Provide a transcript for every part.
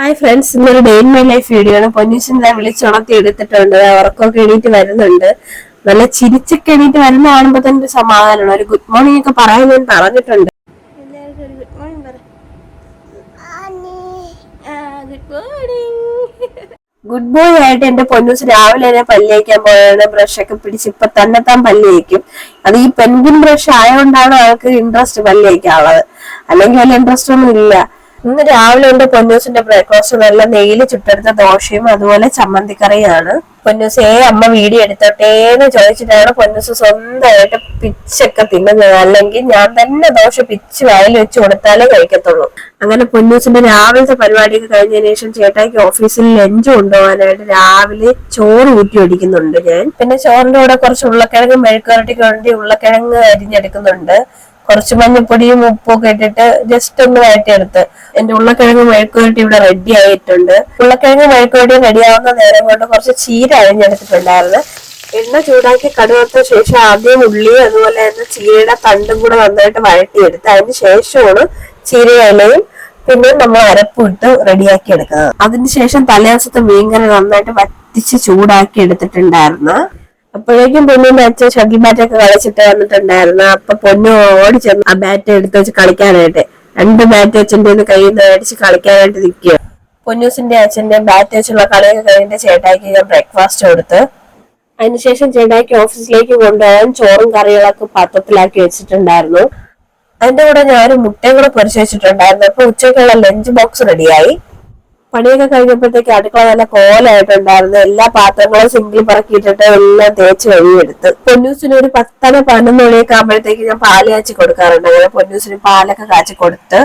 Hi friends ഇന്നൊരു day in my life video ആണ്. പൊന്നീസിനെ വിളിച്ചുണർത്തി എടുത്തിട്ടുണ്ട്. ഉറക്കമൊക്കെ എണീറ്റ് വരുന്നുണ്ട്. നല്ല ചിരിച്ചൊക്കെ എണീറ്റ് വരുന്ന കാണുമ്പോൾ തന്നെ ഒരു സമാധാനമാണ്. ഒരു ഗുഡ് മോർണിംഗ് ഒക്കെ പറയാൻ ഞാൻ പറഞ്ഞിട്ടുണ്ട്. ഗുഡ് ബോയ് ആയിട്ട് എന്റെ പൊന്നൂസ് രാവിലെ തന്നെ പല്ലേക്കാൻ പോയാണ്. ബ്രഷ് ഒക്കെ പിടിച്ച് ഇപ്പൊ തന്നെ താൻ പല്ലേക്കും അത് ഈ പെൻഗിൻ ബ്രഷ് ആയതുകൊണ്ടാണ് അവൾക്ക് ഇൻട്രസ്റ്റ് പല്ലേക്കാനുള്ളത് അല്ലെങ്കിൽ വലിയ ഇൻട്രസ്റ്റ് ഒന്നും ഇല്ല. ഇന്ന് രാവിലെ എന്റെ പൊന്നൂസിന്റെ ബ്രേക്ക്ഫാസ്റ്റ് നല്ല നെയ്യിൽ ചുട്ടെടുത്ത ദോശയും അതുപോലെ ചമ്മന്തിക്കറിയാണ്. പൊന്നൂസ് ഏ അമ്മ വീഡിയോ എടുത്തോട്ടേന്ന് ചോദിച്ചിട്ടാണ് പൊന്നൂസ് സ്വന്തമായിട്ട് പിച്ചൊക്കെ തിന്നുന്നത്. അല്ലെങ്കിൽ ഞാൻ തന്നെ ദോശ പിച്ച് വായിൽ വെച്ച് കൊടുത്താലേ കഴിക്കത്തുള്ളൂ. അങ്ങനെ പൊന്നൂസിന്റെ രാവിലത്തെ പരിപാടിയൊക്കെ കഴിഞ്ഞതിന് ശേഷം ചേട്ടായിക്ക് ഓഫീസിൽ ലഞ്ച് കൊണ്ടുപോകാനായിട്ട് രാവിലെ ചോറ് ഊറ്റി ഒടിക്കുന്നുണ്ട് ഞാൻ. പിന്നെ ചോറിന്റെ കൂടെ കുറച്ച് ഉള്ളക്കിഴങ്ങ് മെഴുക്കുരട്ടിക്ക് വേണ്ടി ഉള്ളക്കിഴങ്ങ് അരിഞ്ഞെടുക്കുന്നുണ്ട്. കുറച്ച് മഞ്ഞപ്പൊടിയും ഉപ്പും ഒക്കെ ഇട്ടിട്ട് ജസ്റ്റ് ഒന്ന് വഴറ്റിയെടുത്ത്. എന്റെ ഉള്ളക്കിഴങ്ങ് മെഴുക്കുവരട്ടി ഇവിടെ റെഡി ആയിട്ടുണ്ട്. ഉള്ളക്കിഴങ്ങ് മെഴുക്കുവരട്ടി റെഡി ആവുന്ന നേരം കൊണ്ട് കുറച്ച് ചീര അരിഞ്ഞെടുത്തിട്ടുണ്ടായിരുന്നു. എണ്ണ ചൂടാക്കി കടുവത്ത ശേഷം ആദ്യം ഉള്ളി അതുപോലെ തന്നെ ചീരയുടെ തണ്ടും കൂടെ നന്നായിട്ട് വഴറ്റിയെടുത്ത് അതിന് ശേഷമാണ് ചീര ഇലയും പിന്നെ നമ്മൾ അരപ്പിട്ട് റെഡിയാക്കി എടുക്കുന്നത് അതിനുശേഷം തലേദിവസത്തെ മീൻകറി നന്നായിട്ട് വറ്റിച്ച് ചൂടാക്കി എടുത്തിട്ടുണ്ടായിരുന്നു. അപ്പോഴേക്കും പൊന്നിന്റെ അച്ഛൻ ഷട്ടിൽ ബാറ്റൊക്കെ കളിച്ചിട്ട് വന്നിട്ടുണ്ടായിരുന്നു. അപ്പൊ പൊന്നു ഓടി ചെന്ന് ആ ബാറ്റ് എടുത്ത് വെച്ച് കളിക്കാനായിട്ട്. രണ്ട് ബാറ്റ് അച്ഛന്റെ കയ്യിൽ നിന്ന് അടിച്ച് കളിക്കാനായിട്ട് നിൽക്കുക പൊന്നൂസിന്റെ അച്ഛന്റെ ബാറ്റ് വെച്ചുള്ള കളിയൊക്കെ കഴിഞ്ഞിട്ട് ചേട്ടായിക്ക് ഞാൻ ബ്രേക്ക്ഫാസ്റ്റ് കൊടുത്ത്. അതിനുശേഷം ചേട്ടായിക്ക് ഓഫീസിലേക്ക് കൊണ്ടുപോകാൻ ചോറും കറികളൊക്കെ പാത്രത്തിലാക്കി വെച്ചിട്ടുണ്ടായിരുന്നു. അതിന്റെ കൂടെ ഞാനൊരു മുട്ടയും കൂടെ പൊരിച്ചു വെച്ചിട്ടുണ്ടായിരുന്നു. അപ്പൊ ഉച്ചയ്ക്കുള്ള ലഞ്ച് ബോക്സ് റെഡിയായി പണിയൊക്കെ കഴിഞ്ഞപ്പോഴത്തേക്ക് അടുക്കള നല്ല കോലായിട്ടുണ്ടായിരുന്നു. എല്ലാ പാത്രങ്ങളും സിങ്കിൽ പറക്കിയിട്ടിട്ട് എല്ലാം തേച്ച് കഴുകിയെടുത്ത്. പൊന്നൂസിന് ഒരു പത്തര പതിനൊന്ന് മണിയൊക്കെ ആകുമ്പോഴത്തേക്ക് ഞാൻ പാൽ കാച്ചി കൊടുക്കാറുണ്ട്. അങ്ങനെ പൊന്നൂസിന് പാലൊക്കെ കാച്ചി കൊടുത്ത്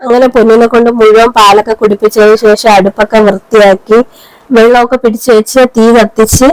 അങ്ങനെ പൊന്നിനെ കൊണ്ട് മുഴുവൻ പാലൊക്കെ കുടിപ്പിച്ചതിന് ശേഷം അടുപ്പൊക്കെ വൃത്തിയാക്കി വെള്ളമൊക്കെ പിടിച്ചു വെച്ച് തീ കത്തിച്ച്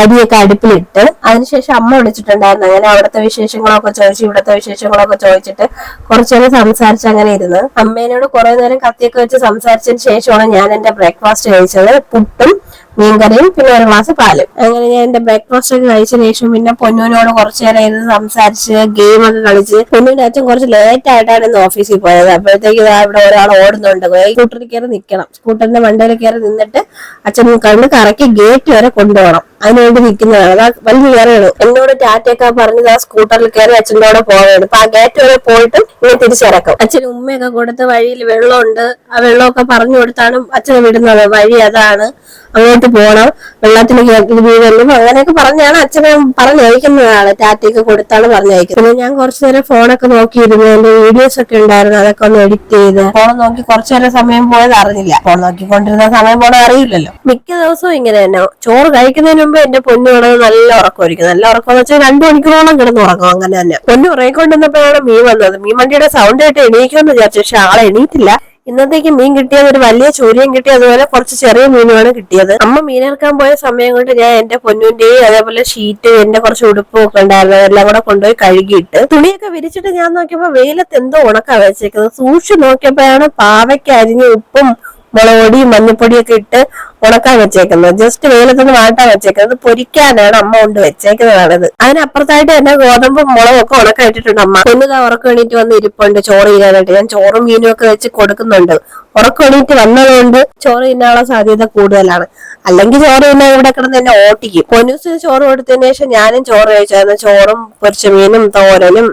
അരിയൊക്കെ അടുപ്പിലിട്ട് അതിനുശേഷം അമ്മ വിളിച്ചിട്ടുണ്ടായിരുന്നു. അങ്ങനെ അവിടുത്തെ വിശേഷങ്ങളൊക്കെ ചോദിച്ചു ഇവിടുത്തെ വിശേഷങ്ങളൊക്കെ ചോദിച്ചിട്ട് കുറച്ചേരം സംസാരിച്ച് അങ്ങനെ ഇരുന്ന്. അമ്മേനോട് കുറെ നേരം കത്തിയൊക്കെ വെച്ച് സംസാരിച്ചതിന് ശേഷമാണ് ഞാൻ എന്റെ ബ്രേക്ക്ഫാസ്റ്റ് കഴിച്ചത്. പുട്ടും മീൻകറിയും പിന്നെ ഒരു ഗ്ലാസ് പാലും. അങ്ങനെ ഞാൻ എന്റെ ബ്രേക്ക്ഫാസ്റ്റ് ഒക്കെ കഴിച്ചതിന് ശേഷം പിന്നെ പൊന്നൂനോട് കുറച്ചു നേരം ഇരുന്ന് സംസാരിച്ച് ഗെയിം ഒക്കെ കളിച്ച്. പൊന്നൂന്റെ അച്ഛൻ കുറച്ച് ലേറ്റ് ആയിട്ടാണ് ഇന്ന് ഓഫീസിൽ പോയത്. അപ്പോഴത്തേക്ക് ഇവിടെ ഒരാൾ ഓടുന്നുണ്ട്. സ്കൂട്ടറിൽ കയറി നിൽക്കണം സ്കൂട്ടറിന്റെ മണ്ടയിൽ കയറി നിന്നിട്ട് അച്ഛൻ കണ്ട് കറക്കി ഗേറ്റ് വരെ കൊണ്ടുപോകണം. അതിനുവേണ്ടി നിൽക്കുന്നതാണ് അതാ വലിയ കയറിയാണ് എന്നോട് ടാറ്റയൊക്കെ പറഞ്ഞത് ആ സ്കൂട്ടറിൽ കയറി അച്ഛന്റെ കൂടെ പോവുകയാണ്. അപ്പൊ ആ ഗേറ്റ് വരെ പോയിട്ട് ഇങ്ങനെ തിരിച്ചിറക്കും. അച്ഛന് ഉമ്മയൊക്കെ കൊടുത്ത് വഴിയിൽ വെള്ളമുണ്ട്. ആ വെള്ളമൊക്കെ പറഞ്ഞു കൊടുത്താണ് അച്ഛനെ വിടുന്നത്. വഴി അതാണ്. അങ്ങോട്ട് പോണം. വെള്ളത്തിന് കേട്ടിൽ വീഴുന്നു അങ്ങനെയൊക്കെ പറഞ്ഞാണ് അച്ഛനെ പറഞ്ഞയക്കുന്നതാണ് ടാറ്റയൊക്കെ കൊടുത്താണ് പറഞ്ഞയക്കുന്നത് പിന്നെ ഞാൻ കുറച്ചു നേരം ഫോണൊക്കെ നോക്കിയിരുന്നു. എന്റെ വീഡിയോസ് ഒക്കെ ഉണ്ടായിരുന്നു. അതൊക്കെ ഒന്ന് എഡിറ്റ് ചെയ്ത് ഫോൺ നോക്കി കുറച്ചു നേരം സമയം പോയത് അറിഞ്ഞില്ല. ഫോൺ നോക്കിക്കൊണ്ടിരുന്ന സമയം പോണത് അറിയില്ലല്ലോ. മിക്ക ദിവസവും ഇങ്ങനെ തന്നെ. ചോറ് കഴിക്കുന്നതിന് മുമ്പ് എന്റെ പൊന്നു കിടന്ന് നല്ല ഉറക്കമായിരിക്കും. നല്ല ഉറക്കം എന്ന് വെച്ചാൽ രണ്ടു മണിക്കൂറോളം കിടന്ന് ഉറക്കം അങ്ങനെ തന്നെ. പൊന്നു ഉറങ്ങിക്കൊണ്ടിരുന്നപ്പോഴാണ് മീ വന്നത്. മീൻ വണ്ടിയുടെ സൗണ്ട് ആയിട്ട് എണീക്കുമെന്ന് വിചാരിച്ചു. പക്ഷെ ആളെ എണീറ്റില്ല. ഇന്നത്തേക്ക് മീൻ കിട്ടിയത് ഒരു വലിയ ചൂരയും കിട്ടി അതുപോലെ കുറച്ച് ചെറിയ മീനുമാണ് കിട്ടിയത്. അമ്മ മീനിറക്കാൻ പോയ സമയം കൊണ്ട് ഞാൻ എന്റെ പൊന്നുന്റെയും അതേപോലെ ഷീറ്റ് എന്റെ കുറച്ച് ഉടുപ്പും ഒക്കെ ഉണ്ടായിരുന്നു. എല്ലാം കൂടെ കൊണ്ടുപോയി കഴുകിയിട്ട് തുണിയൊക്കെ വിരിച്ചിട്ട് ഞാൻ നോക്കിയപ്പോ വെയിലത്ത് എന്തോ ഉണക്കാ വെച്ചേക്കുന്നത്. സൂക്ഷിച്ചു നോക്കിയപ്പോഴാണ് പാവയ്ക്ക് അരിഞ്ഞ് ഉപ്പും മുളകൊടിയും മഞ്ഞപ്പൊടിയൊക്കെ ഇട്ട് ഉണക്കാൻ വെച്ചേക്കുന്നത്. ജസ്റ്റ് വെയിലത്തൊന്ന് വാട്ടാൻ വെച്ചേക്കുന്നത്. പൊരിക്കാനാണ് അമ്മ കൊണ്ട് വെച്ചേക്കുന്നതാണിത്. അതിനപ്പുറത്തായിട്ട് തന്നെ ഗോതമ്പും മുളകൊക്കെ ഒക്കെ ഇട്ടിട്ടുണ്ട് അമ്മ. ഒന്നിതാ ഉറക്കം എണീറ്റ് വന്ന് ഇരിപ്പുണ്ട് ചോറ് ചെയ്യാനായിട്ട് ഞാൻ ചോറും മീനും ഒക്കെ വെച്ച് കൊടുക്കുന്നുണ്ട്. ഉറക്കം എണീറ്റ് വന്നതുകൊണ്ട് ചോറ് തിന്നാനുള്ള സാധ്യത കൂടുതലാണ്. അല്ലെങ്കിൽ ചോറ് തിന്നാൻ ഇവിടെ കിടന്ന് എന്നെ ഓട്ടിക്കും. പൊന്നൂസിന് ചോറ് കൊടുത്തതിന് ശേഷം ഞാനും ചോറ് കഴിച്ചായിരുന്നു. ചോറും പൊരിച്ച മീനും തോരനും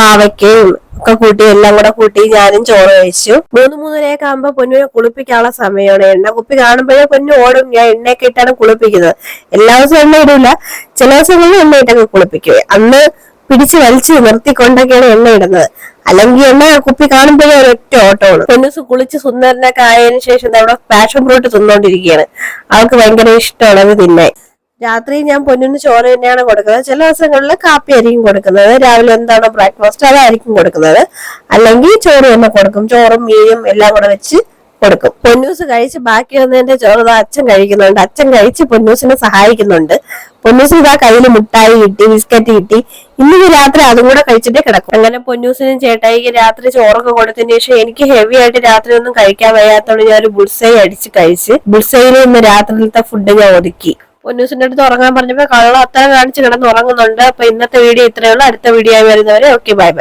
പാവയ്ക്കയും ഒക്കെ കൂട്ടി എല്ലാം കൂടെ കൂട്ടി ഞാനും ചോറ് കഴിച്ചു. മൂന്ന് മൂന്നരയൊക്കെ ആകുമ്പോ പൊന്നിനെ കുളിപ്പിക്കാനുള്ള സമയമാണ്. എണ്ണ കുപ്പി കാണുമ്പോഴേ പൊന്നു ഓടും. ഞാൻ എണ്ണയൊക്കെ ഇട്ടാണ് കുളിപ്പിക്കുന്നത്. എല്ലാ ദിവസവും എണ്ണ ഇടില്ല ചില ദിവസങ്ങളിൽ എണ്ണ ഇട്ടൊക്കെ കുളിപ്പിക്കുക അന്ന് പിടിച്ച് വലിച്ചു നിർത്തിക്കൊണ്ടൊക്കെയാണ് എണ്ണ ഇടുന്നത്. അല്ലെങ്കിൽ എണ്ണ കുപ്പി കാണുമ്പോഴേ ഒരൊറ്റ ഓട്ടമാണ്. പൊന്നൂസ് കുളിച്ച് സുന്ദരനൊക്കെ ആയതിനു ശേഷം അവിടെ പാഷൻ ഫ്രൂട്ട് തിന്നോണ്ടിരിക്കുകയാണ്. അവൾക്ക് ഭയങ്കര ഇഷ്ടമാണ് അത് തിന്നാൻ. രാത്രി ഞാൻ പൊന്നിന് ചോറ് തന്നെയാണ് കൊടുക്കുന്നത്. ചില ദിവസങ്ങളിൽ കാപ്പി ആയിരിക്കും കൊടുക്കുന്നത്. രാവിലെ എന്താണോ ബ്രേക്ക്ഫാസ്റ്റ് അതായിരിക്കും കൊടുക്കുന്നത്. അല്ലെങ്കിൽ ചോറ് തന്നെ കൊടുക്കും. ചോറും മീനും എല്ലാം കൂടെ വെച്ച് കൊടുക്കും. പൊന്നൂസ് കഴിച്ച് ബാക്കി വന്നതിന്റെ ചോറ് അച്ഛൻ കഴിക്കുന്നുണ്ട്. അച്ഛൻ കഴിച്ച് പൊന്നൂസിനെ സഹായിക്കുന്നുണ്ട്. പൊന്നൂസ് ഇതാ കയ്യിൽ മുട്ടായി കിട്ടി ബിസ്ക്കറ്റ് കിട്ടി. ഇന്നിന് രാത്രി അതും കൂടെ കഴിച്ചിട്ടേ കിടക്കും. അങ്ങനെ പൊന്നൂസിനും ചേട്ടായിക്ക് രാത്രി ചോറൊക്കെ കൊടുത്തതിന് ശേഷം എനിക്ക് ഹെവി ആയിട്ട് രാത്രി ഒന്നും കഴിക്കാൻ വയ്യാത്തോണ്ട് ഞാൻ ഒരു ബുൾസൈ അടിച്ച് കഴിച്ച് ബുൾസൈയിൽ ഇന്ന് രാത്രിയിലത്തെ ഫുഡ് ഞാൻ ഒതുക്കി. പൊന്നൂസിന്റെ അടുത്ത് ഉറങ്ങാൻ പറഞ്ഞപ്പോ കള്ളം അത്ര കാണിച്ച് കിടന്ന് ഉറങ്ങുന്നുണ്ട്. അപ്പൊ ഇന്നത്തെ വീഡിയോ ഇത്രയേ ഉള്ളൂ. അടുത്ത വീഡിയോ ആയി വരുന്നവരെ ഓക്കെ ബൈ ബൈ